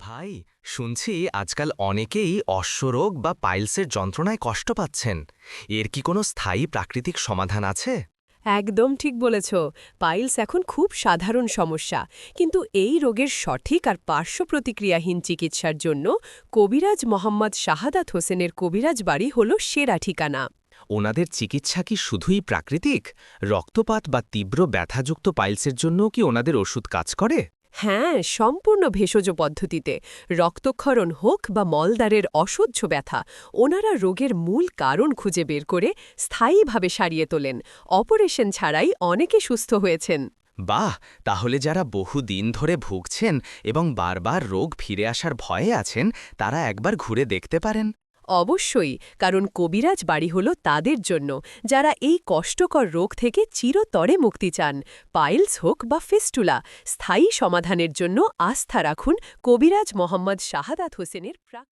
ভাই শুনছি আজকাল অনেকেই অশ্বরোগ বা পাইলসের যন্ত্রণায় কষ্ট পাচ্ছেন। এর কি কোনো স্থায়ী প্রাকৃতিক সমাধান আছে? একদম ঠিক বলেছ। পাইলস এখন খুব সাধারণ সমস্যা। কিন্তু এই রোগের সঠিক আর পার্শ্ব প্রতিক্রিয়াহীন চিকিৎসার জন্য কবিরাজ মোহাম্মদ শাহাদাত হোসেনের কবিরাজ বাড়ি হল সেরা ঠিকানা। ওনাদের চিকিৎসা কি শুধুই প্রাকৃতিক? রক্তপাত বা তীব্র ব্যথাযুক্ত পাইলসের জন্যও কি ওনাদের ওষুধ কাজ করে? হ্যাঁ সম্পূর্ণ ভেষজ পদ্ধতিতে। রক্তক্ষরণ হোক বা মলদ্বারের অসহ্য ব্যথা, ওনারা রোগের মূল কারণ খুঁজে বের করে স্থায়ীভাবে সারিয়ে তোলেন। অপারেশন ছাড়াই অনেকে সুস্থ হয়েছেন। বাহ! তাহলে যারা বহু দিন ধরে ভুগছেন এবং বারবার রোগ ফিরে আসার ভয়ে আছেন, তারা একবার ঘুরে দেখতে পারেন। অবশ্যই, কারণ কবিরাজ বাড়ি হলো তাদের জন্য, যারা এই কষ্টকর রোগ থেকে চিরতরে মুক্তি চান। পাইলস হোক বা ফেস্টুলা, স্থায়ী সমাধানের জন্য আস্থা রাখুন কবিরাজ মোহাম্মদ শাহাদাত হোসেনের প্রাক